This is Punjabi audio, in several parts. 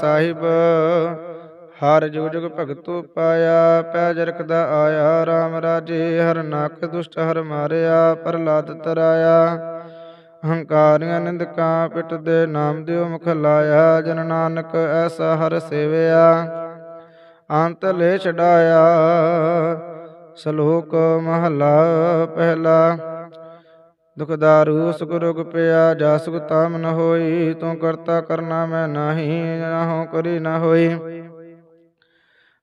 ਸਾਹਿਬ, ਹਰ ਜੁਗ ਜੁਗ ਭਗਤੂ ਪਾਇਆ, ਪੈ ਜਰਕਦਾ ਆਇਆ RAM ਰਾਜੇ, ਹਰ ਨਕ ਦੁਸ਼ਟ, ਹਰ ਮਾਰਿਆ, ਪ੍ਰਹਲਾਦ ਤਰਾਇਆ। ਹੰਕਾਰੀਆਂ ਨਿੰਦਕਾਂ ਪਿਟ ਦੇ ਨਾਮ ਦਿਓ ਮੁਖ ਲਾਇਆ, ਜਨ ਨਾਨਕ ਐਸਾ ਹਰ ਸੇਵਿਆ। ਅੰਤ ਲੈ ਛਡਾਇਆ, ਸ਼ਲੋਕ ਮਹਲਾ ਪਹਿਲਾ। ਦੁਖਦਾਰੂ ਸੁਖ ਰੋਗ ਪਿਆ ਜਾ ਸੁਖ ਤਾਮ ਨ ਹੋਈ ਤੂੰ ਕਰਤਾ ਕਰਨਾ ਮੈਂ ਨਾਹੀ ਨਾਹੋ ਕਰੀ ਨ ਹੋਈ।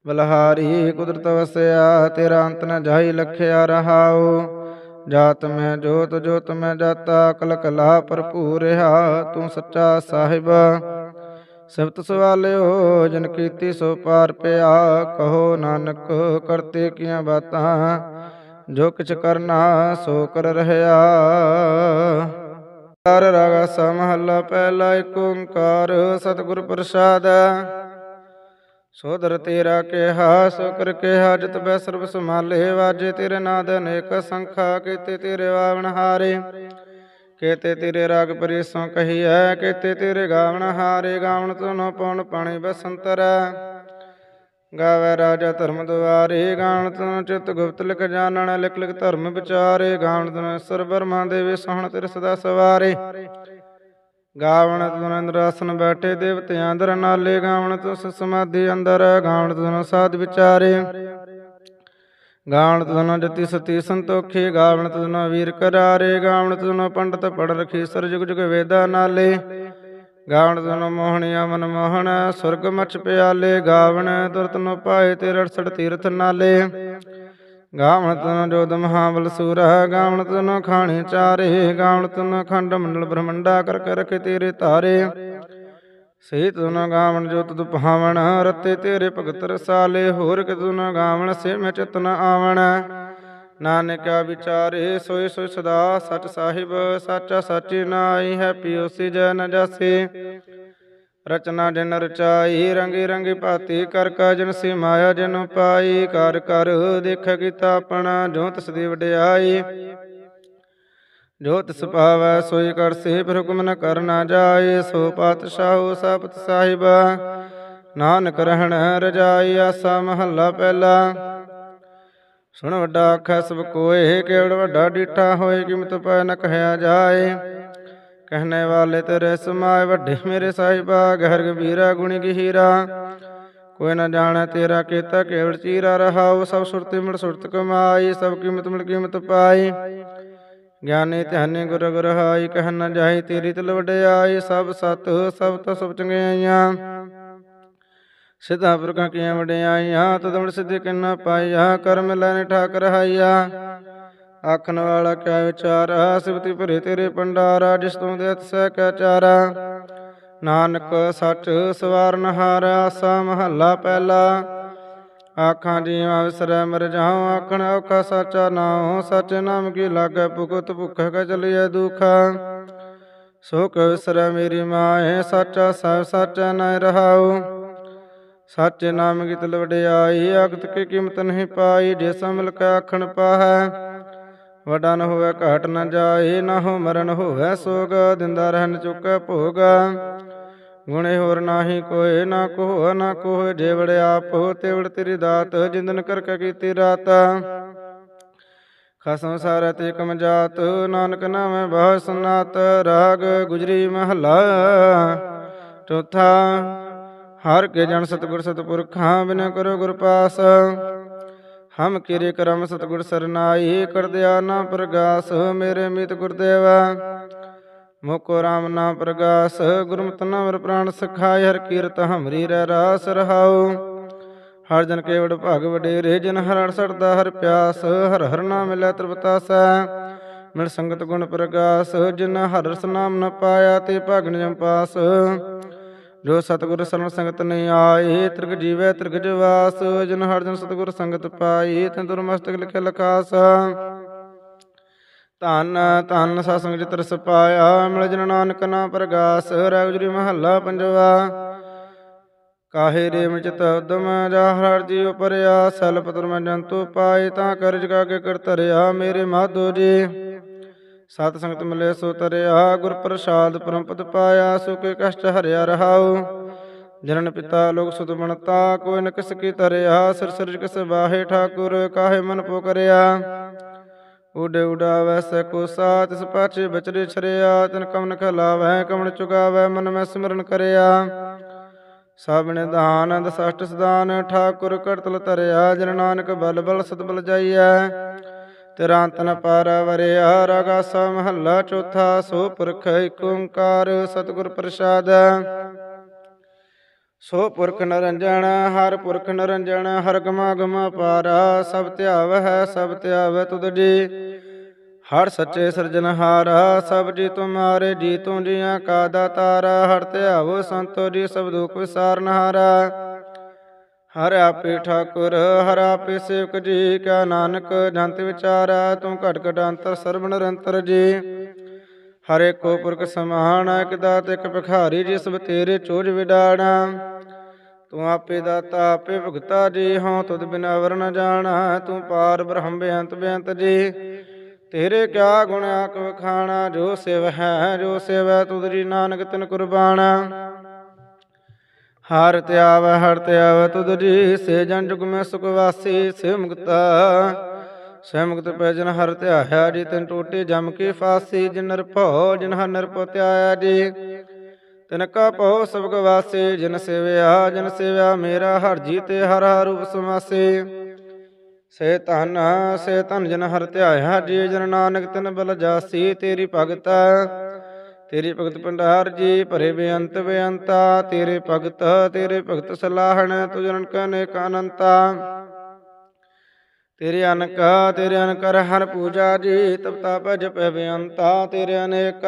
ਬਲਹਾਰੀ ਕੁਦਰਤ ਵਸਿਆ ਤੇਰਾ ਅੰਤ ਨ ਜਾਈ ਲਖਿਆ ਰਹਾਉ। ਜਾਤ ਮੈਂ ਜੋਤ ਜੋਤ ਮੈਂ ਜਾਤਾ ਕਲ ਕਲਾ ਭਰਪੂਰ ਰਹਾ ਤੂੰ ਸੱਚਾ ਸਾਹਿਬ। ਸਬਤ ਸਵਾਲਿਓ ਜਨ ਕੀਤੀ ਸੋ ਪਾਰ ਪਿਆ ਕਹੋ ਨਾਨਕ ਕਰਤੇ ਕੀਆਂ ਬਾਤਾਂ। ਜੋ ਕਿਛ ਕਰਨਾ ਸੋ ਕਰ ਰਹਿਆ। ਕਰ ਰਾਗਾ ਸਮਹੱਲਾ ਪਹਿਲਾ ਏਕ ਓੰਕਾਰ ਸਤਿਗੁਰ ਪ੍ਰਸਾਦ। ਸੋਦਰ ਤੇਰਾ ਕਿਹਾ, ਸੋ ਕਰ ਕਿਹਾ, ਜਿਤ ਬੈ ਸਰਬ ਸਮਾਲੇ ਵਾਜੇ ਤੇਰੇ ਨਾਦ ਅਨੇਕ ਸੰਖਾ, ਕੀਤੇ ਤੇਰੇ ਵਾਵਣ ਹਾਰੇ। ਕੇਤੇ ਤੇਰੇ ਰਾਗ ਪਰੇਸੋਂ ਕਹੀਐ, ਕੇਤੇ ਤੇਰੇ ਗਾਵਣ ਹਾਰੇ, ਗਾਵਣ ਤੁਨੋ ਪਉਣ ਪਾਣੀ ਬਸੰਤਰ। ਗਾਵੇ ਰਾਜਾ ਧਰਮ ਦੁਆਰੇ ਗਾਵਣ ਤੁਨ ਚਿਤ ਗੁਪਤ ਲਿਖ ਜਾਣਨ ਲਿਖ ਲਿਖ ਧਰਮ ਵਿਚਾਰੇ ਗਾਵਣ ਤੁਨ ਸਰ ਬਰਮਾ ਦੇਵੇ ਸੋਹਣ ਤੇਰੇ ਸਦਾ ਸਵਾਰੇ। ਗਾਵਣ ਤੁਨ ਇੰਦਰਾਸਨ ਬੈਠੇ ਦੇਵਤਿਆਂ ਅੰਦਰ ਨਾਲੇ ਗਾਵਣ ਤੁਸ ਸਮਾਧੀ ਅੰਦਰ ਗਾਵਣ ਤੁਨ ਸਾਧ ਵਿਚਾਰੇ। ਗਾਵਣ ਤੁਨ ਜਤੀ ਸਤੀ ਸੰਤੋਖੇ ਗਾਵਣ ਤੁਨ ਵੀਰ ਕਰਾਰੇ ਗਾਵਣ ਤੁਨ ਪੰਡਤ ਪੜ ਰਖੀ, ਸਰ ਜੁਗ ਜੁਗ ਵੇਦਾ ਨਾਲੇ। ਗਾਵਣ ਤੁਨ ਮੋਹਣਿਆ ਮਨ ਮੋਹਣ, ਸੁਰਗ ਮਛ ਪਿਆਲੇ ਗਾਵਣ, ਤੁਰਤ ਨੋ ਪਾਏ ਤੇਰੇ 68 ਤੀਰਥ ਨਾਲੇ। ਗਾਵਣ ਤੁਨ ਜੋਦ ਮਹਾਬਲ ਸੂਰ, ਗਾਵਣ ਤੁਨ ਖਾਣੇ ਚਾਰੇ, ਗਾਵਣ ਤੁਨ ਖੰਡ ਮੰਡਲ ਬ੍ਰਹਮੰਡਾ ਕਰ ਕਰ ਰਖੇ ਤੇਰੇ ਤਾਰੇ। ਸੇ ਤੁਨ ਗਾਵਣ ਜੋ ਤੁਧ ਭਾਵਣ, ਰਤੇ ਤੇਰੇ ਭਗਤ ਰਸਾਲੇ, ਹੋਰ ਕਿ ਤੁਨ ਗਾਵਣ ਸੇ ਮੈਂ ਚਿਤਨ ਆਵਣ। ਨਾਨਕਾ ਵਿਚਾਰੇ ਸੋਈ ਸੋਈ ਸਦਾ ਸਚ ਸਾਹਿਬ, ਸਾਚਾ ਸਾਚੀ ਨਾਈ ਹੈ ਪਿਓਸੀ ਜਨ ਜਾਸੇ। ਰਚਨਾ ਜਿਨ ਰਚਾਈ, ਰੰਗੀ ਰੰਗੀ ਭਾਤੀ, ਕਰ ਕਾ ਜਨ ਸੇ ਮਾਇਆ ਜਨ ਪਾਈ। ਕਰ ਕਰ ਦੇਖ ਕੀਤਾ ਆਪਣਾ, ਜੋ ਤਿਸ ਦੀ ਵਡਿਆਈ। ਜੋ ਤਿਸ ਪਾਵੈ, ਸੋਈ ਕਰ ਸੇ, ਫਿਰ ਹੁਕਮ ਨ ਕਰਨਾ ਜਾਏ ਸੋ ਪਾਤਸ਼ਾਹੋ ਸਪਤ ਸਾਹਿਬ, ਨਾਨਕ ਰਹਿਣ ਰਜਾਈ, ਆਸਾ ਮਹੱਲਾ ਪਹਿਲਾ। ਸੁਣ ਵੱਡਾ ਆਖਾ ਸਭ ਕੋਏ ਕੇਵੜ ਵੱਡਾ ਡੀਠਾ ਹੋਏ, ਕਿਮਤ ਪੈ ਨ ਕਹਿਆ ਜਾਏ। ਕਹਿਣੇ ਵਾਲੇ ਤੇਰੇ ਸਮਾਏ, ਵੱਡੇ ਮੇਰੇ ਸਾਹਿਬਾ, ਗਹਿਰ ਗੰਭੀਰਾ ਗੁਣੀ ਗਹੀਰਾ। ਕੋਈ ਨਾ ਜਾਣੈ ਤੇਰਾ ਕੀਤਾ ਕੇਵੜ ਚੀਰਾ ਰਹਾਉ, ਸਭ ਸੁਰਤੀ ਮਿਲ ਸੁਰਤ ਕਮਾਈ, ਸਭ ਕੀਮਤ ਮਿਲ ਕੀਮਤ ਪਾਈ। ਗਿਆਨੀ ਧਿਆਨੀ ਗੁਰ ਗੁਰ ਹਾਈ, ਕਹਿ ਨ ਜਾਈ ਤੇਰੀ ਤਲ ਵਡਿਆਈ, ਸਭ ਸਤ, ਸਭ ਤੋਂ ਸਭ ਚੰਗਿਆਈਆਂ। ਸਿਧਾ ਪੁਰਖਾਂ ਕੀਆਂ ਵਡਿਆਈਆਂ ਤਦਮੜ ਸਿੱਧੀ ਕਿੰਨਾ ਪਾਈਆ, ਕਰਮ ਲੈਨੇ ਠਾਕ ਰਹਾਈਆ ਆਖਣ ਵਾਲਾ ਕਿਆ ਵਿਚਾਰਾ ਸਿਵਤੀ ਭਰੇ ਤੇਰੇ ਪੰਡਾਰਾ ਜਿਸ ਤੋਂ ਦੇ ਸਹਿ ਕੈ ਚਾਰਾ ਨਾਨਕ ਸੱਚ ਸਵਾਰਨ ਹਾਰ ਆਸਾ ਮਹੱਲਾ ਪਹਿਲਾ। ਆਖਾਂ ਜੀਵਾਂ ਵਿਸਰੈ ਮਰ ਜਾਉ, ਆਖਣ ਔਖਾ ਸਾਚਾ ਨਾਉ, ਸੱਚ ਨਾਮ ਕੀ ਲਾਗੈ, ਭੁਗਤ ਭੁਖ ਕੈ ਚਲੀਐ ਦੁਖਾ। ਸੋ ਵਿਸਰੈ ਮੇਰੀ ਮਾਏ, ਸਾਚਾ ਸਭ ਸਾਚਾ ਨ ਰਹਾਉ। ਸੱਚ ਨਾਮ ਕੀ ਤਲ ਵਡਿਆਈ ਅਗਤ ਕੀ ਕੀਮਤ ਨਹੀਂ ਪਾਈ, ਜੇ ਸਮਲ ਕੈ ਆਖਣ ਪਾਹੈ। ਵਡਾ ਨ ਹੋਵੇ, ਘਾਟ ਨ ਜਾਏ ਨਾ ਹੋ ਮਰਨ ਹੋਵੇ ਸੋਗ, ਦਿੰਦਾ ਰਹਿਣ ਚੁੱਕੈ ਭੋਗ। ਗੁਣੇ ਹੋਰ ਨਾਹੀ ਕੋਏ ਨਾ ਕੋਹ ਨਾ ਕੋਹ ਜੇ ਵੜ ਆਪ ਤੇ ਵੜ ਤੇਰੀ ਦਾਤ ਜਿੰਦਨ ਕਰ ਕੀਤੀ ਰਾਤ। ਖਸਮ ਸਾਰੈ ਤੇ ਕਮ ਜਾਤ, ਨਾਨਕ ਨਾਮੈ ਬਹੁ ਸੁਨਾਤ, ਰਾਗ ਗੁਜਰੀ ਮਹਲਾ। ਚੌਥਾ ਹਰ ਕੇ ਜਨ ਸਤਿਗੁਰ ਸਤਿਪੁਰਖਾਂ ਬਿਨ ਕਰੋ ਗੁਰ ਪਾਸ। ਹਮ ਕਿਰੇ ਕਰਮ ਸਤਿਗੁਰ ਸਰਨਾਈ ਕਰਦਿਆ ਨਾ ਪ੍ਰਗਾਸ, ਮੇਰੇ ਮਿਤ ਗੁਰਦੇਵਾ ਮੁਕੋ ਰਾਮ ਨਾ ਪ੍ਰਗਾਸ, ਗੁਰਮਤਿ ਨਾਮ ਪ੍ਰਾਣ ਸਖਾਇ ਹਰ ਕੀਰਤ ਹਮਰੀ ਰਹਿ ਰਾਸ ਰਹਾਉ। ਹਰ ਜਨ ਕੇਵੜ ਭਗ ਵਡੇਰੇ, ਜਨ ਹਰਣ ਹਰ ਸੜਦਾ ਹਰ ਪਿਆਸ, ਹਰ ਹਰ ਨਾਮ ਮਿਲੈ ਤ੍ਰਿਪਤਾਸੈ ਮਿਲ ਸੰਗਤ ਗੁਣ ਪ੍ਰਗਾਸ, ਜਿਨ ਹਰ ਰਸ ਨਾਮ ਨ ਪਾਇਆ, ਤੇ ਭਗਨ ਜਮ ਪਾਸ। ਜੋ ਸਤਿਗੁਰ ਸਰਨ ਸੰਗਤ ਨਹੀਂ ਆਏ ਤ੍ਰਿਗ ਜੀਵੈ ਤ੍ਰਿਗ ਜਵਾਸ, ਜਨ ਹਰ ਜਨ ਸਤਿਗੁਰ ਸੰਗਤ ਪਾਈ, ਤੈਨ ਦੁਰਮਸਤਕ ਲਿਖੇ ਲਖਾਸ ਧੰਨ ਧੰਨ ਸਤਿਸੰਗ ਜਿਤ ਰਸ ਪਾਇਆ ਮਿਲ ਜਨ ਨਾਨਕ ਨਾ ਪ੍ਰਗਾਸ ਰੈਗੁਜਰੀ ਮਹੱਲਾ ਪੰਜਵਾ। ਕਾਹੇ ਰੇ ਮਚਿਤ ਉਦਮ ਜਾ ਹਰ ਜੀਉ ਪਰਿਆ ਸਲ ਪਤਰ ਮੈਂ ਜੰਤੂ ਪਾਏ, ਤਾਂ ਕਰਜ ਕਾ ਕੇ ਕਰ ਧਰਿਆ ਮੇਰੇ ਮਾਧੋ ਜੀ। ਸਤ ਸੰਗਤ ਮਿਲੇ ਸੋ ਤਰਿਆ ਗੁਰ ਪ੍ਰਸਾਦ ਪਰਮਪਦ ਪਾਇਆ ਸੁਖ ਕਸ਼ਟ ਹਰਿਆ ਰਹਾਉ। ਜਨਨ ਪਿਤਾ ਲੋਕ ਸੁਤ ਬਣਤਾ ਕੋਈ ਨ ਕਿਸ ਕੀ ਤਰਿਆ, ਸਿਰ ਸਿਰ ਕਿਸ ਬਾਹੇ ਠਾਕੁਰ, ਕਾਹੇ ਮਨ ਪੁਕਰਿਆ ਉਡੇ ਉਡਾਵੈ ਸੈ ਕੋਸਾ ਤਿਸ ਪਾਛੇ ਬਚਰੇ ਛਰਿਆ, ਤਨ ਕਮਨ ਖਲਾਵੈ, ਕਮਨ ਚੁਗਾਵੈ, ਮਨ ਮੈਂ ਸਿਮਰਨ ਕਰਿਆ। ਸਭ ਨਿਧਾਨ ਦਸਸ਼ਟ ਸਦਾਨ, ਠਾਕੁਰ ਕਰਤਲ ਤਰਿਆ, ਜਨ ਨਾਨਕ ਬਲ ਬਲ ਸਤ ਬਲ ਜਾਈਐ। ਤਿਰਾਂਤਨ ਅੰਤ ਵਰਿਆ ਰਗਾਸਾ ਮਹੱਲਾ ਚੌਥਾ ਸੋ ਪੁਰਖ ਏਕ ਓੰਕਾਰ ਸਤਿਗੁਰ ਪ੍ਰਸਾਦ। ਸੋ ਪੁਰਖ ਨਰੰਜਣ ਹਰ ਪੁਰਖ ਨਰੰਜਣ ਹਰ ਗਮਾ ਗਮਾ ਪਾਰਾ ਸਭ ਧਿਆਵ ਹੈ, ਸਭ ਧਿਆਵੈ ਤੁਧ ਜੀ। ਹਰ ਸੱਚੇ ਸਿਰਜਨਹਾਰਾ ਸਭ ਜੀ ਤੁਮਾਰੇ ਜੀ ਤੂੰ ਜੀਆਂ ਕਾ ਦਾਤਾਰਾ, ਹਰ ਧਿਆਵੋ ਸੰਤੋ ਜੀ, ਸਭ ਦੁਖ ਵਿਸਾਰਨਹਾਰਾ ਹਰ ਆਪੇ ਠਾਕੁਰ ਹਰ ਆਪੇ ਸੇਵਕ ਜੀ, ਕਾ ਨਾਨਕ ਜੰਤ ਵਿਚਾਰਾ, ਤੂੰ ਘਟ ਘਟ ਅੰਤਰ ਸਰਬ ਨਿਰੰਤਰ ਜੀ। ਹਰੇ ਕੋ ਪੁਰਖ ਸਮਾਨ, ਇਕ ਦਾਤ ਇਕ ਭਿਖਾਰੀ ਜੀ ਸਭ ਤੇਰੇ ਚੋਜ ਵਿਡਾਣਾ। ਤੂੰ ਆਪੇ ਦਾਤਾ, ਆਪੇ ਭੁਗਤਾ ਜੀ, ਹਉ ਤੁਧ ਬਿਨਾ ਵਰਨ ਜਾਣਾ, ਤੂੰ ਪਾਰ ਬ੍ਰਹਮ ਬੇਅੰਤ ਬੇਅੰਤ ਜੀ। ਤੇਰੇ ਕਿਆ ਗੁਣ ਆਕ ਵਖਾਣਾ ਜੋ ਸਿਵ ਹੈ, ਜੋ ਸਿਵ, ਤੁਧ ਜੀ ਨਾਨਕ ਤਿਨ ਕੁਰਬਾਨਾ। ਹਰ ਧਿਆਵੈ ਹਰ ਧਿਆਵੈ ਤੁਧ ਜੀ ਸੇ ਜਨ ਜੁਗ ਮੈਂ ਸੁਖ ਵਾਸੀ, ਸੇ ਮੁਕਤਾ ਸੇ ਮੁਕਤ ਪੈ ਜਨ ਹਰ ਧਿਆਇਆ ਜੀ, ਤਿਨ ਟੋਟੇ ਜਮ ਕੀ ਫਾਸੀ, ਜਿਨ ਨਿਰਭਉ, ਜਿਨ ਹਰ ਨਿਰਭਉ ਧਿਆਇਆ ਜੀ। ਤਿਨ ਕਾ ਭਉ ਸਭ ਗਵਾਸੇ ਜਿਨ ਸੇਵਿਆ ਜਿਨ ਸੇਵਿਆ ਮੇਰਾ ਹਰ ਜੀ ਤੇ ਹਰ ਹਰ ਰੂਪ ਸਮਾਸੇ ਸੇ ਧਨ ਸੇ ਧਨ ਜਨ ਹਰ ਧਿਆਇਆ ਜੀ, ਜਨ ਨਾਨਕ ਤਿਨ ਬਲ ਜਾਸੀ, ਤੇਰੀ ਭਗਤ ਤੇਰੇ ਭਗਤ ਭੰਡਾਰ ਜੀ ਭਰੇ ਬੇਅੰਤ ਬੇਅੰਤਾ, ਤੇਰੇ ਭਗਤ ਤੇਰੇ ਭਗਤ ਸਲਾਹਣ, ਤੁ ਜਨਨ ਅਨੰਤਾ। ਤੇਰੇ ਅਨਕ, ਤੇਰੇ ਅਨਕਰ ਹਰ ਪੂਜਾ ਜੀ ਤਪਤਾ ਭਜ ਪੈ ਬੇਅੰਤਾ, ਤੇਰੇ ਅਨੇਕ।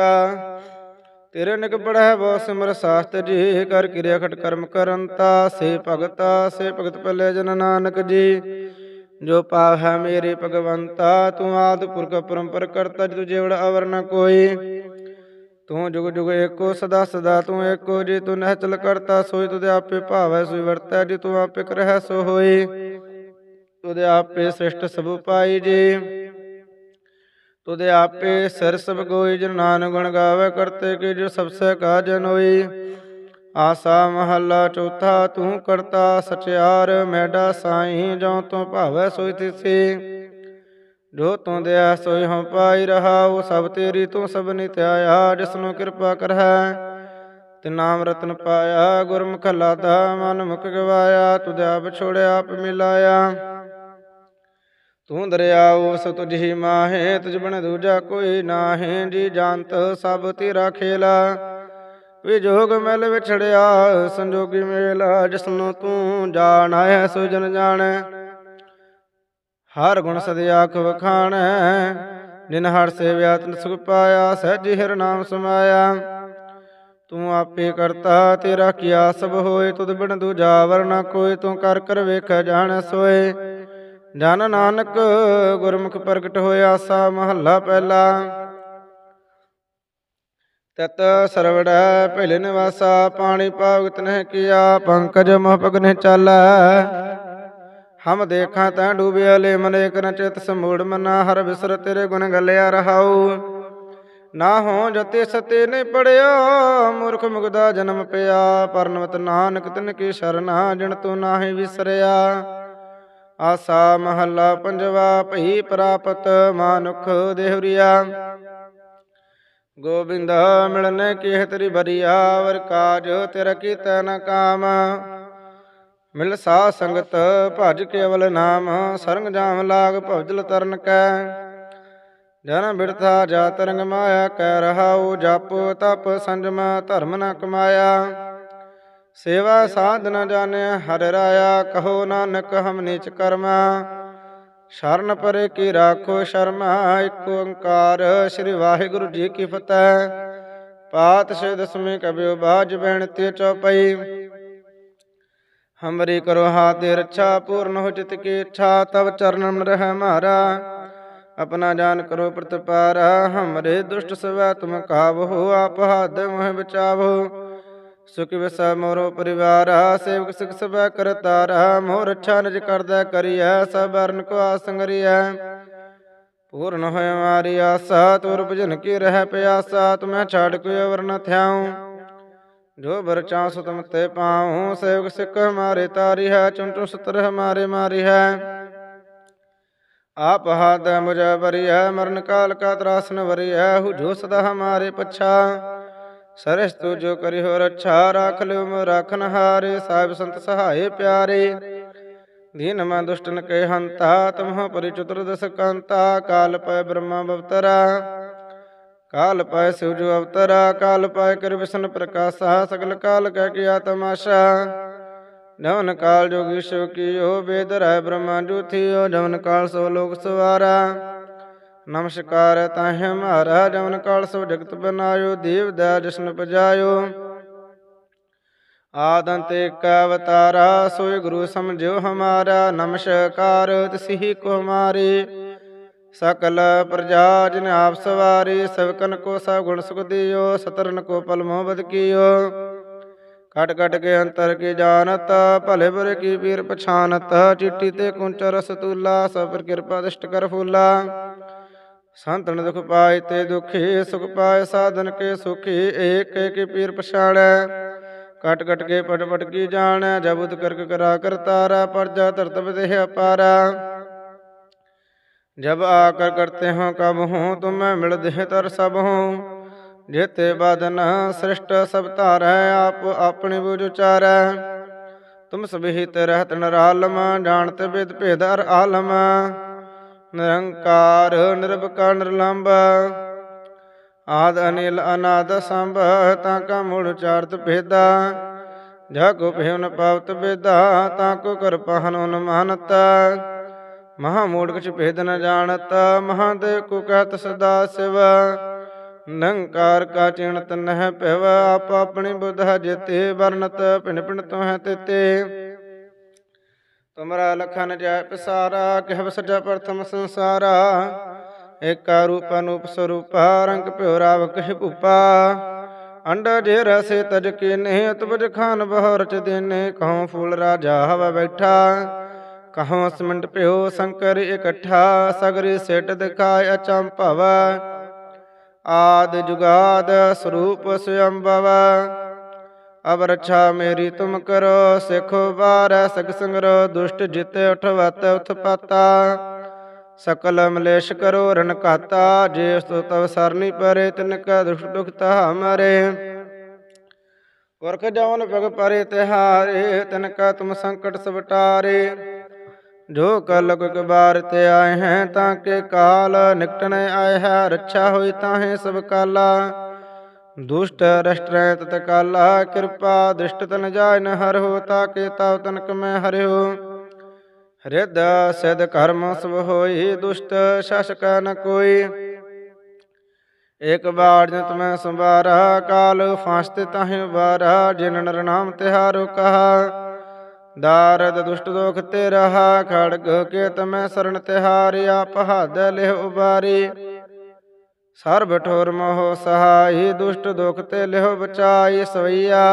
ਤੇਰੇ ਨਿਕ ਪੜੈ ਬਹੁ ਸਿਮਰ ਸਾਸਤ ਜੀ, ਕਰ ਕਿਰਿਆ ਖਟ ਕਰਮ ਕਰੰਤਾ। ਸੇ ਭਗਤ ਸੇ ਭਗਤ ਪੱਲੇ ਜਨ ਨਾਨਕ ਜੀ, ਜੋ ਪਾਵ ਹੈ ਮੇਰੇ ਭਗਵੰਤਾ, ਤੂੰ ਆਦ ਪੁਰਖ ਪਰੰਪਰ ਕਰਤਾ ਜਿ ਤੁਝੇ ਵੜ ਅਵਰ ਨ ਕੋਈ। ਤੂੰ ਜੁਗ ਜੁਗ ਏਕੋ ਸਦਾ ਸਦਾ ਤੂੰ ਏਕੋ ਜੀ, ਤੂੰ ਨਹਿਚਲ ਕਰਤਾ ਸੋਈ ਤੁਦੇ ਆਪੇ ਭਾਵੈ ਸੋਈ, ਵਰਤੈ ਜੀ, ਤੂੰ ਆਪੇ ਕਰਹਿ ਸੋ ਹੋਈ। ਤੁਦੇ ਆਪੇ ਸ੍ਰਿਸ਼ਟ ਸਭ ਪਾਈ ਜੀ। ਤੁਦੇ ਆਪੇ ਸਿਰ ਸਭ ਗੋਈ, ਜਨ ਨਾਨਕ ਗੁਣ ਗਾਵੇ ਕਰਤੇ ਕੀ ਜੋ ਸਭ ਸੇ ਕਾਜ ਹੋਈ। ਆਸਾ ਮਹੱਲਾ ਚੌਥਾ, ਤੂੰ ਕਰਤਾ ਸਚਿਆਰ, ਮੈਡਾ ਸਾਈ ਜੋ ਤੂੰ ਭਾਵੈ ਸੋਈ ਤਿਸੀ। ਜੋ ਤੂੰ ਦਿਆ ਸੋਈ ਹਉ ਪਾਈ ਰਹਾਉ, ਸਭ ਤੇਰੀ ਤੂੰ ਸਭ ਨਿਤਿਆਇਆ, ਜਿਸਨੂੰ ਕਿਰਪਾ ਕਰਹਿ। ਤੇ ਨਾਮ ਰਤਨ ਪਾਇਆ, ਗੁਰਮੁਖ ਲਾਦਾ ਮਨ ਮੁਖ ਗਵਾਇਆ, ਤੁਧ ਆਪ ਛੋੜਿਆ, ਆਪ ਮਿਲਾਇਆ। ਤੂੰ ਦਰਿਆ ਉਸ ਤੁਝ ਹੀ ਮਾਹੇ, ਤੁਝ ਬਣ ਦੂਜਾ ਕੋਈ ਨਾਹੀ। ਜੀ ਜਾਣਤ ਸਭ ਤੇਰਾ ਖੇਲਾ ਵਿਜੋਗ ਮਿਲ ਵਿਛੜਿਆ, ਸੰਜੋਗੀ ਮੇਲਾ, ਜਿਸਨੂੰ ਤੂੰ ਜਾਣੈ ਸੋ ਜਨ ਜਾਣੈ। ਹਰ ਗੁਣ ਸਦੇ ਆਖ ਵਖਾਣੈ ਜਿਨ ਹਰ ਸੇਵਿਆ ਤਨ ਸੁਖ ਪਾਇਆ, ਸਹਿਜ ਹਿਰ ਨਾਮ ਸਮਾਇਆ। ਤੂੰ ਆਪੇ ਕਰਤਾ, ਤੇਰਾ ਕੀਆ ਸਭ ਹੋਏ, ਤੁਧ ਬਿਨ ਦੂਜਾ ਵਰਨਾ ਕੋਈ ਤੂੰ ਕਰ ਕਰ ਵੇਖ ਜਾਣ ਸੋਏ। ਜਨ ਨਾਨਕ ਗੁਰਮੁਖ ਪ੍ਰਗਟ ਹੋਇਆ ਸਾ ਮਹੱਲਾ ਪਹਿਲਾ। ਤਤ ਸਰਵੜੈ ਪਹਿਲੇ ਨਿਵਾਸਾ, ਪਾਣੀ ਪਾਵਤ ਨਹਿ ਕੀਆ, ਪੰਕਜ ਮਹ ਪਗਨੇ ਚਾਲੈ। ਹਮ ਦੇਖਾਂ ਤੈ ਡੂਬਿਆ ਲੈ ਮਨ ਏਕ ਚਿਤ ਸਮੂੜ ਮਨਾ, ਹਰ ਬਿਸਰ ਤੇਰੇ ਗੁਣ ਗਲਿਆ ਰਹਾਉ। ਨਾ ਹੋ ਜਤੇ ਸਤੇ ਨੇ ਪੜਿਆ, ਮੂਰਖ ਮੁਗਦਾ ਜਨਮ ਪਿਆ। ਪਰਨਵਤ ਨਾਨਕ ਤਿਨ ਕੀ ਸ਼ਰਨਾ ਜਿਣ ਤੂੰ ਨਾਹੀ ਵਿਸਰਿਆ। ਆਸਾ ਮਹੱਲਾ ਪੰਜਵਾ, ਭਈ ਪ੍ਰਾਪਤ ਮਾਨੁਖ ਦੇਹੁਰੀਆ। ਗੋਬਿੰਦ ਮਿਲਨ ਕੀ ਤੇਰੀ ਬਰੀਆ, ਵਰ ਕਾਜ ਤੇਰਾ ਕੀਤੈ ਨ ਕਾਮ। ਮਿਲ ਸਾ ਸੰਗਤ ਭਜ ਕੇਵਲ ਨਾਮ, ਸਰੰਗ ਜਾਮ ਲਾਗ ਭਵਜਲ ਤਰਨ ਕੈ। ਜਨ ਬਿਰਥਾ ਜਾ ਤਰੰਗ ਮਾਇਆ, ਕੈ ਰਹਾਉ ਜਪ ਤਪ ਸੰਜਮ ਧਰਮ ਨ ਕਮਾਇਆ। ਸੇਵਾ ਸਾਧ ਨ ਜਾਣਿਆ, ਹਰ ਰਾਇਆ, ਕਹੋ ਨਾਨਕ ਹਮ ਨੀਚ ਕਰਮਾ। ਸ਼ਰਨ ਪਰੇ ਕੀ ਰਾਖੋ ਸ਼ਰਮਾ, ਇੱਕ ਓੰਕਾਰ ਸ੍ਰੀ ਵਾਹਿਗੁਰੂ ਜੀ ਕੀ ਫਤਿਹ। ਪਾਤਸ਼ਾਹ ਦਸਵੇਂ ਕਬਿਓ ਬਾਜ ਬਹਿਣਤੀ ਚੌਪਈ ਹਮਰੀ ਕਰੋ ਹਾਥ ਦੇ ਰੱਛਾ, ਪੂਰਨ ਹੋ ਚਿਤ ਕੀ ਇੱਛਾ ਤਬ ਚਰਨਨ ਰਹਿ ਮਾਰਾ। ਆਪਣਾ ਜਾਨ ਕਰੋ ਪ੍ਰਤਪਾਰਾ, ਹਮਰੇ ਦੁਸ਼ਟ ਸਵੈ ਤੁਮ ਕਾਵਹੁ ਆਪ ਹੱਦ ਮੋਹ ਬਚਾਵੋ। ਸੁਖ ਵਿਸਾ ਮੋਰੋ ਪਰਿਵਾਰਾ, ਸੇਵਕ ਸਿਖ ਸਭੈ ਕਰਤਾਰਾ ਮੋਹ ਰੱਛਾ ਨਿਜ ਕਰਦਾ ਕਰੀਐ, ਸਭ ਅਰਨ ਕੋ ਆਸੰਗਰੀਐ ਪੂਰਨ ਹੋਇ ਮਾਰੀ ਆਸਾ, ਤੁਰ ਭਜਨ ਕੀ ਰਹਿ ਪਿਆਸਾ, ਤੁਮੈ ਛਾੜ ਕੋਈ ਅਵਰ ਨ ਥਿਆਉ। ਜੋ ਬਰ ਸੁਤਮ ਤੇ ਪਾਉ, ਸੇਵਕ ਸਿੱਖ ਹਮਾਰੇ ਤਾਰੀ ਹੈ ਚੁਨ ਸਤਰ ਹਮਾਰੇ ਮਾਰੀ ਹੈ। ਆਪ ਹਾਦ ਮੁਝ ਬਰੀਐ ਮਰਨ ਕਾਲ ਕਾ ਤਰਾਸਨ ਵਰੀਐ ਹੂ ਜੋ ਸਦਾ ਹਮਾਰੇ ਪਛਾ। ਸਰਸ ਤੂ ਜੋ ਕਰੀ ਹੋ ਰੱਛਾ ਰਾਖ ਲਿਓ ਮੋ ਰਾਖਨ ਹਾਰੇ, ਸਾਹਿਬ ਸੰਤ ਸਹਾਏ ਪਿਆਰੇ। ਦੀਨ ਮਾ ਦੁਸ਼ਟਨ ਕੇ ਹੰਤਾ, ਤੁਮਹ ਪਰਿ ਚਤੁਰਦਸ ਕੰਤਾ, ਕਾਲ ਪੈ ਬ੍ਰਹਮਾ ਬਵਤਰਾ। ਕਾਲ ਪਾਇ ਸਿਵ ਜੋ ਅਵਤਰਾ, ਕਾਲ ਪਾਇ ਕਰ ਵਿਸ਼ਨ ਪ੍ਰਕਾਸ਼ਾ, ਸਗਲ ਕਾਲ ਕਹਿ ਕੀਆ ਤਮਾਸ਼ਾ ਜਵਨ ਕਾਲ ਜੋਗੀ ਸ਼ਿਵ ਕੀਓ ਵੇਦ ਰਹਿ ਬ੍ਰਹਮਾ ਜੂਥਿਓ, ਜਵਨ ਕਾਲ ਸੋ ਲੋਕ ਸਵਾਰਾ। ਨਮਸਕਾਰ ਤਾਹਿ ਹਮਾਰਾ ਜਵਨ ਕਾਲ ਸੋ ਜਗਤ ਬਨਾਇਓ, ਦੇਵ ਦਾ ਜਸ਼ਨ ਪਜਾਇਓ। ਆਦੰਤ ਏਕ ਅਵਤਾਰਾ, ਸੋਇ ਗੁਰੂ ਸਮਝਿਓ ਹਮਾਰਾ, ਨਮਸਕਾਰ ਤਿਸਹੀ ਕੋ ਹਮਾਰੇ ਸਕਲ ਪ੍ਰਜਾ ਜਿਨ ਆਪ ਸਵਾਰੀ, ਸਵਕਨ ਕੋ ਸਭ ਗੁਣ ਸੁਖ ਦਿਓ, ਸਤਰਨ ਕੋ ਪਲ ਮੋਹ ਕੀਓ। ਕਟ ਕਟ ਕੇ ਅੰਤਰ ਕੀ ਜਾਣਤ, ਭਲੇ ਬੁਰੇ ਕੀ ਪੀਰ ਪਛਾਨਤ, ਚਿੱਟੀ ਤੇ ਕੁੰਚ ਰਸ ਤੂਲਾ ਸਭ ਪਰ ਕਿਰਪਾ ਦਿਸ਼ਟ ਕਰ ਫੂਲਾ। ਸੰਤਨ ਦੁਖ ਪਾਏ ਤੇ ਦੁਖੀ, ਸੁਖ ਪਾਏ ਸਾਧਨ ਕੇ ਸੁਖੀ, ਏਕ ਏਕ ਪੀਰ ਪਛਾਣੈ। ਕਟ ਕਟ ਕੇ ਪਟ ਪਟ ਕੀ ਜਾਣੈ ਜਬੁਤ ਕਰਕ ਕਰਾ ਕਰਤਾਰਾ, ਪਰਜਾ ਧਰਤਬ ਦੇਹ ਅਪਾਰਾ ਜਬ ਆਕਰ ਕਰਤੇ ਹਾਂ ਕਬ ਹੂੰ ਤੁਮੈ ਮਿਲਦੇ ਤਰ ਸਭ ਹੂੰ ਜੇਤੇ ਬਦਨ ਸ੍ਰਿਸ਼ਟ ਸਭ ਧਾਰੈ ਆਪ ਆਪਣੀ ਬੁਝ ਉਚਾਰੈ ਤੁਮ ਸਬਹਿਤ ਰਹਤ ਨਰਾਲਮ ਜਾਣਤ ਬਿਦ ਭੇਦ ਅਰ ਆਲਮ ਨਿਰੰਕਾਰ ਨਿਰਭਕਾਰ ਨਿਰਲੰਭ ਆਦ ਅਨਿਲ ਅਨਾਦ ਸੰਭ ਤਾ ਕਾ ਮੂਲ ਚਾਰਤ ਭੇਦਾ ਜਗ ਭਿਵਨ ਪਵਤ ਬੇਦਾ ਤਾਂ ਕੋ ਕਰਪਾਹਨ ਉਨਮਾਨਤਾ ਮਹਾ ਮੂੜ ਕਿਛ ਭੇਦ ਨ ਜਾਣਤ, ਮਹਾਦੇਵ ਕੋ ਕਹਿਤ ਸਦਾ ਸਿਵ। ਨੰਕਾਰ ਕਾ ਚਿਣਤ ਨਹਿ ਭਵ, ਆਪ ਆਪਣੀ ਬੁੱਧ ਜਿਤੇ ਵਰਨਤ ਪਿੰਡ ਪਿੰਡ ਤੋਂ ਹੈ ਤੇਤੇ। ਤੁਮਰਾ ਲਖਨ ਜੈ ਪਸਾਰਾ ਕਹਿ ਵਸਜਾ ਪ੍ਰਥਮ ਸੰਸਾਰਾ। ਏਕਾ ਰੂਪ ਅਨੂਪ ਸਰੂਪ, ਰੰਗ ਭਿਓ ਰਾਵ ਕਹਿ ਭੂਪਾ। ਅੰਡਾ ਜੇ ਰਸੇ ਤਜ ਕੇ ਨੇ ਤੁਬਜ ਖਾਨ ਬਹੁ ਰਚ ਦੇਨੇ, ਕਹਉ ਫੂਲ ਰਾਜਾ ਹਵਾ ਬੈਠਾ। ਕਹਾਂ ਸਮੰਡ ਭਿਓ ਸ਼ੰਕਰ ਇਕੱਠਾ, ਸਗਰੀ ਸਿਟ ਦਿਖਾਇ ਅਚੰਭਵ ਆਦ ਜੁਗਾਦ ਸਰੂਪ ਸਯੰਭਵ ਅਬ ਰੱਛਾ ਮੇਰੀ ਤੁਮ ਕਰੋ, ਸਿਖੋ ਬਾਰ ਸਗ ਸੰਗਰੋ, ਦੁਸ਼ਟ ਜਿਤ ਉਠਵਤ, ਉਤਪਾਤਾ। ਸਕਲ ਮਲੇਸ਼ ਕਰੋ, ਰਣ ਕਾਤਾ ਜੇ ਸੋ ਤਵ ਸਰਨੀ ਪਰੇ, ਤਿਨ ਕਾ ਦੁਸ਼ਟ ਦੁਖਤਾ ਹਮਾਰੇ ਪੁਰਖ ਜਵਨ ਪਗ ਪਰੇ ਤਿਹਾਰੇ, ਤਿਨ ਕਾ ਤੁਮ ਸੰਕਟ ਸਵਟਾਰੇ। ਜੋ ਕਲ ਕੁਕ ਬਾਰ ਤੇ ਆਏ ਹੈ, ਤਾਂ ਕੇ ਕਾਲ ਨਿਕਟਣ ਆਏ ਹੈ, ਰੱਛਾ ਹੋਈ ਤਾਹੇ ਸਭ ਕਾਲਾ। ਦੁਸ਼ਟ ਰਸ਼ਟਰੈ ਤਤ ਕਾਲਾ, ਕਿਰਪਾ ਦ੍ਰਿਸ਼ਟ ਤਨ ਜਾਇ ਨ ਹਰ ਹੋ ਤਾ ਕੇ ਤਵ ਤਨਕ ਮੈਂ ਹਰਿਓ। ਹ੍ਰਿਦ ਸਿਧ ਕਰਮ ਸਭ ਹੋਈ, ਦੁਸ਼ਟ ਸ਼ਾਸਕ ਨ ਕੋਈ। ਇਕ ਬਾੜ ਜਤ ਮੈਂ ਸੰਵਾਰਾ, ਕਾਲ ਫਾਸਤੇ ਤਾਹੇ ਵਾਰਾ, ਜਿਨ ਨਰ ਨਾਮ ਤਿਹਾਰੋ ਕਹਾ। ਦਾਰਦ ਦੁਸ਼ਟ ਦੋਖ ਤੇ ਰਹਾ ਖੜਗ ਕੇ ਤਮੈ ਸਰਣ ਤਿਹਾਰਿਆ ਪਹਾਦ ਲਿਹ ਉਬਾਰੀ ਸਰਬ ਠੋਰ ਮੋਹ ਸਹਾਈ ਦੁਸ਼ਟ ਦੁਖ ਤੇ ਲਿਹ ਬਚਾਈ ਸਵਈਆ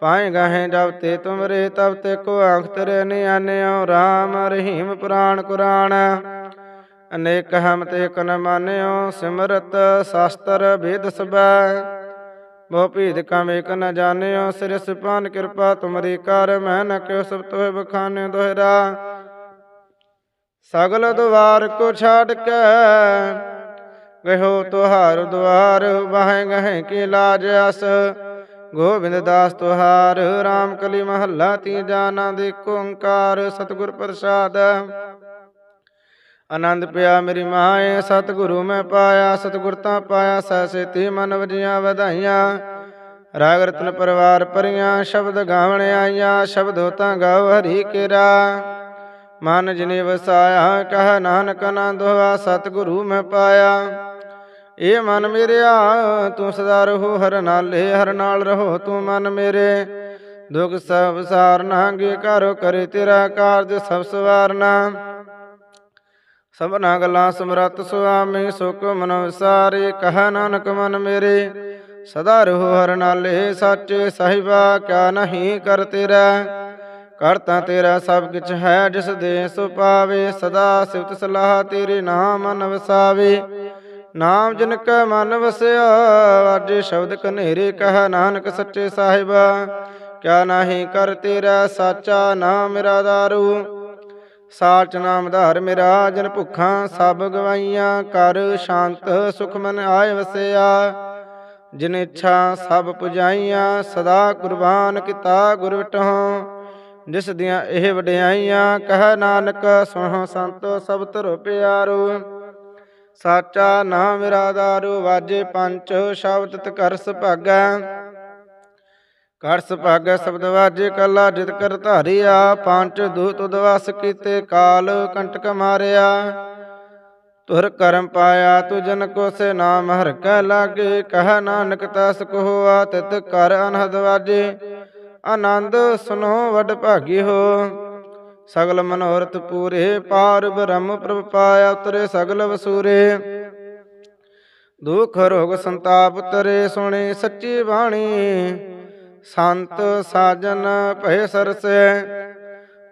ਪਾਏ ਗਾਹੇ ਜਬ ਤੇ ਤੁਮਰੇ ਤਬ ਤੇ ਕੋ ਆਂਖ ਤੇਰੇ ਨਿਆਨਿਓ RAM ਰਹੀਮ ਪੁਰਾਣ ਕੁਰਾਨ ਅਨੇਕ ਹਮ ਤੇ ਕਨ ਮਾਨਿਓ ਸਿਮਰਤ ਸ਼ਾਸਤਰ ਵੇਦ ਸਬੈ ਬਹੁ ਭੀਦ ਕਮ ਏਕ ਨ ਜਾਣਿਓ, ਸਿਰ ਸੁਪਾਨ ਕਿਰਪਾ ਤੁਮਰੀ ਕਰ ਮੈਂ ਨ ਕਿਉ ਸਭ ਤੋਹਿ ਬਖਾਨੇ ਦੋਹਰਾ। ਸਗਲ ਦੁਆਰ ਕੋ ਛਾੜ ਕੇ ਗਇਓ ਤੁਹਾਰ ਦੁਆਰ ਵਾਹੇ ਗਹਿ ਕੀ ਲਾਜ ਅਸ। ਗੋਬਿੰਦ ਦਾਸ ਤੁਹਾਰ RAM ਕਲੀ ਮਹੱਲਾ ਤੀ ਜਾਨਾ ਦੇਖੋ ਓੰਕਾਰ ਸਤਿਗੁਰ ਪ੍ਰਸਾਦ। ਆਨੰਦ ਪਿਆ ਮੇਰੀ ਮਾਏ ਸਤਿਗੁਰੂ ਮੈਂ ਪਾਇਆ, ਸਤਿਗੁਰ ਤਾਂ ਪਾਇਆ ਸੈਸੇ ਤੀ ਮਨ ਵਜੀਆਂ ਵਧਾਈਆਂ। ਰਾਗ ਰਤਨ ਪਰਿਵਾਰ ਪਰੀਆਂ ਸ਼ਬਦ ਗਾਵਣ ਆਈਆਂ, ਸ਼ਬਦ ਤਾਂ ਗਾਵ ਹਰੀ ਕੇਰਾ। ਮਨ ਜਿਨੇ ਵਸਾਇਆ, ਕਹ ਨਾਨਕ ਆਨੰਦ ਹੋਆ ਸਤਿਗੁਰੂ ਮੈਂ ਪਾਇਆ। ਏ ਮਨ ਮੇਰਿਆ, ਤੂੰ ਸਦਾ ਰਹੋ, ਹਰ ਨਾਲੇ, ਹਰ ਨਾਲ ਰਹੋ, ਤੂੰ ਮਨ ਮੇਰੇ। ਦੁਖ ਸਭ ਸਾਰਨਾ ਗੇ ਕਰੋ ਕਰੇ ਤੇਰਾ ਕਾਰਜ ਸਭ ਸਵਾਰਨਾ। ਸਭਨਾ ਗੱਲਾਂ ਸਮਰਤ ਸੁਆਮੀ, ਸੁਖ ਮਨ ਵਿਸਾਰੇ, ਕਹ ਨਾਨਕ ਮਨ ਮੇਰੇ। ਸਦਾ ਰਹੋ ਹਰ ਨਾਲੇ, ਸੱਚ ਸਾਹਿਬਾ, ਕਿਆ ਨਹੀਂ ਕਰ ਤੇਰਾ। ਕਰਤਾ ਤੇਰਾ ਸਭ ਕਿਛ ਹੈ, ਜਿਸ ਦੇ ਸੋ ਪਾਵੇ। ਸਦਾ ਸਿਫਤ ਸਲਾਹ ਤੇਰੇ ਨਾਮ ਮਨ ਵਸਾਵੇ। ਨਾਮ ਜਿਨ ਕੈ ਮਨ ਵਸਿਆ ਵਾਜੇ ਸ਼ਬਦ ਕਨੇਰੇ ਕਹ ਨਾਨਕ ਸੱਚੇ ਸਾਹਿਬਾ। ਕਿਆ ਨਾਹੀ ਕਰ ਤੇਰਾ, ਸਾਚਾ ਨਾਮ ਮੇਰਾ ਦਾਰੂ। ਸਾਚ ਨਾਮ ਧਾਰ ਮੇਰਾ, ਜਨ ਭੁੱਖਾਂ ਸਭ ਗਵਾਈਆਂ ਕਰ, ਸ਼ਾਂਤ ਸੁਖ ਮਨ ਆਏ ਵਸਿਆ। ਜਿਨ ਇੱਛਾ ਸਭ ਪੁਜਾਈਆਂ, ਸਦਾ ਕੁਰਬਾਨ ਕੀਤਾ ਗੁਰ ਵਿਟਹੁ। ਜਿਸ ਦੀਆਂ ਇਹ ਵਡਿਆਈਆਂ, ਕਹਿ ਨਾਨਕ, ਸੁਣੋ ਸੰਤੋ ਸਭ ਧਰੋ ਪਿਆਰੋ। ਸਾਚਾ ਨਾਮ ਮੇਰਾ ਦਾਰੂ, ਵਾਜੇ ਪੰਚ, ਸ਼ਬਦ ਤ ਕਰ ਸੁਭਾਗੈ ਕਰ ਸੁਭਾਗੈ ਸ਼ਬਦ ਵਾਜੇ ਕਲਾ, ਜਿਤ ਕਰ ਧਾਰਿਆ ਪੰਜ ਦੂਤ ਉਦਵਾਸ ਕੀਤੇ, ਕਾਲ ਕੰਟਕ ਮਾਰਿਆ। ਤੁਰ ਕਰਮ ਪਾਇਆ ਤੁ ਜਨ ਕੋ ਸੇ ਨਾਮ ਹਰ ਕੈ ਲਾਗੇ, ਕਹ ਨਾਨਕ ਤਸ ਕੋ ਆ ਤਿਤ ਕਰ ਅਨਹਦ ਵਾਜੇ। ਆਨੰਦ ਸੁਨੋ ਵਡ ਭਾਗੀ ਹੋ। ਸਗਲ ਮਨੋਰਥ ਪੂਰੇ, ਪਾਰ ਬ੍ਰਹਮ ਪ੍ਰਭ ਪਾਇਆ, ਉਤਰੇ ਸਗਲ ਵਸੂਰੇ। ਦੁਖ ਰੋਗ ਸੰਤਾਪ ਤਰੇ, ਸੁਣੇ ਸੱਚੀ ਬਾਣੀ। ਸੰਤ ਸਾਜਨ ਭੈ ਸਰਸੈ।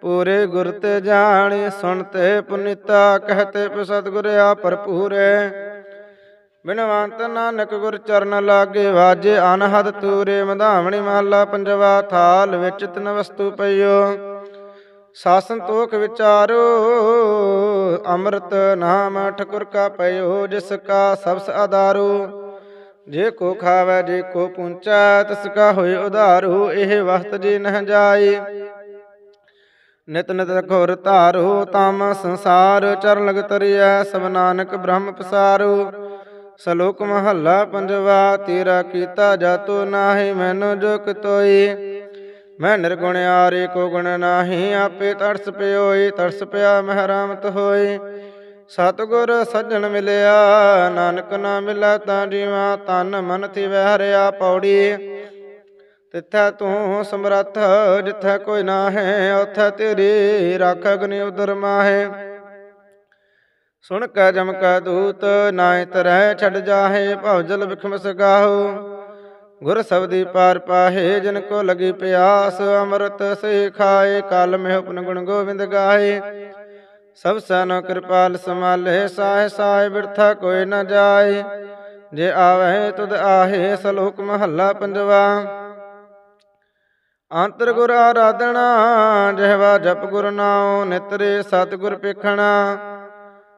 ਪੂਰੇ ਗੁਰ ਤੇ ਜਾਣੀ ਸੁਣਤੇ ਪੁਨੀਤਾ, ਕਹਤੇ ਸਤਿਗੁਰ ਆ ਭਰਪੂਰੇ। ਬਿਨਵੰਤ ਨਾਨਕ ਗੁਰ ਚਰਨ ਲਾਗੇ ਵਾਜੇ, ਅਨਹਦ ਤੂਰੇ ਮਧਾਵਣੀ ਮਹਲਾ ਪੰਜਵਾ ਥਾਲ ਵਿੱਚ ਤਨ ਵਸਤੂ ਪਈਓ। ਸ਼ਾਸਨਤੋਖ ਵਿਚਾਰੋ, ਅੰਮ੍ਰਿਤ ਨਾਮ ਠਕੁਰ ਕਾ ਪਇਓ ਜਿਸ ਕਾ ਸਬਸ ਆਧਾਰੋ। ਜੇ ਕੋ ਖਾਵੇ, ਜੇ ਕੋ ਪੁੰਚੈ, ਤਿਸ ਕਾ ਹੋਏ ਉਧਾਰੂ, ਇਹ ਵਸਤ ਜੀ ਨਹ ਜਾਏ ਨਿਤ ਨਿਤ ਘੋਰ ਧਾਰੋ, ਤਮ ਸੰਸਾਰ ਚਰਨ ਲਗ ਤਰਿਐ ਸਭ ਨਾਨਕ ਬ੍ਰਹਮ ਪਸਾਰੂ। ਸਲੋਕ ਮਹੱਲਾ ਪੰਜਵਾ, ਤੇਰਾ ਕੀਤਾ ਜਾਤੋ ਨਾਹੀ, ਮੈਨੂੰ ਜੋ ਕਿਤੋਈ ਮੈਂ ਨਿਰਗੁਣ ਆਰੇ, ਕੋ ਗੁਣ ਨਾਹੀ, ਆਪੇ ਤਰਸ ਪਿਓਈ, ਤਰਸ ਪਿਆ ਮਹਿ ਰਾਮਤ ਹੋਈ। ਸਤਿਗੁਰ ਸੱਜਣ ਮਿਲਿਆ, ਨਾਨਕ ਨਾ ਮਿਲੈ ਤਾਂ ਜੀਵਾ, ਤਨ ਮਨ ਥਿ ਵਹਿਰਿਆ ਪੌੜੀ। ਤਿੱਥੈ ਤੂੰ ਸਮਰੱਥ, ਜਿੱਥੈ ਕੋਈ ਨਾ ਹੈ ਉਥੈ ਤੇਰੀ ਰੱਖ ਅਗਨੀ ਉਦਰ ਮਾਹੇ। ਸੁਣ ਕੈ ਜਮ ਕੈ ਦੂਤ ਨਾਇ ਤਰੈ ਛੱਡ ਜਾਹੇ ਭਵ ਜਲ ਬਿਖਮ ਸਗਾਹੋ ਗੁਰ ਸਬਦੀ ਪਾਰ ਪਾਹੇ, ਜਿਨ ਕੋ ਲਗੀ ਪਿਆਸ, ਅੰਮ੍ਰਿਤ ਸੇ ਖਾਏ, ਕਲ ਮਹਿ ਉਪਨ ਗੁਣ ਗੋਬਿੰਦ ਗਾਏ ਸਭ ਸਨੋ ਕਿਰਪਾਲ ਸਮਾਲੇ ਸਾਹਿ ਸਾਹ ਬਿਰਥਾ ਕੋਈ ਨ ਜਾਏ। ਜੇ ਆਵੇ ਤੁਧ ਆਹੇ, ਸਲੋਕ ਮਹੱਲਾ ਪੰਜਵਾ। ਅੰਤਰ ਗੁਰ ਆਰਾਧਣਾ ਜਿਹਵਾ ਜਪ ਗੁਰ ਨਾਉ, ਨਿਤਰੇ ਸਤਿਗੁਰ ਪੇਖਣਾ।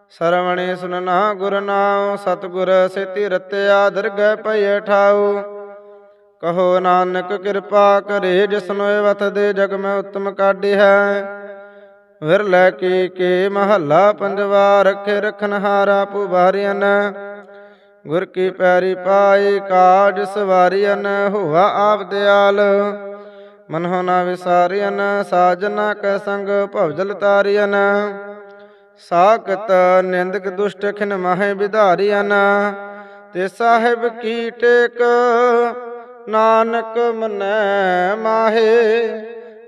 ਸਰਵਣੇ ਸੁਨਨਾ ਗੁਰ ਨਾਉ, ਸਤਿਗੁਰ ਸੇਤੀ ਰਤਿਆ, ਦਰਗਹਿ ਪਈ ਠਾਉ ਕਹੋ ਨਾਨਕ ਕਿਰਪਾ ਕਰੇ ਜਿਸਨੋਏ ਵਤ ਦੇ ਜਗ ਮੈਂ ਉਤਮ ਕਾਢੀ ਹੈ। ਵਿਰਲੇ ਕੀ ਕੇ ਮਹੱਲਾ ਪੰਜਵਾ ਰੱਖੇ ਰਖਨ ਹਾਰਾ ਗੁਰ ਕੀ ਪੈਰੀ ਪਾਈ ਕਾਜ ਸਵਾਰੀਨ ਹੋਆ ਆਪ ਦਿਆਲ। ਮਨਹੁ ਨਾ ਵਿਸਾਰੀਨ ਸਾਜਨਾ ਕੈ ਸੰਗ, ਭਵਜਲ ਤਾਰੀਨ ਸਾਖਤ ਨਿੰਦਕ ਦੁਸ਼ਟ ਖਿਨ ਮਾਹੇ ਵਿਧਾਰੀਨ ਤੇ ਸਾਹਿਬ ਕੀ ਟੇਕ, ਨਾਨਕ ਮਨੈ ਮਾਹੇ।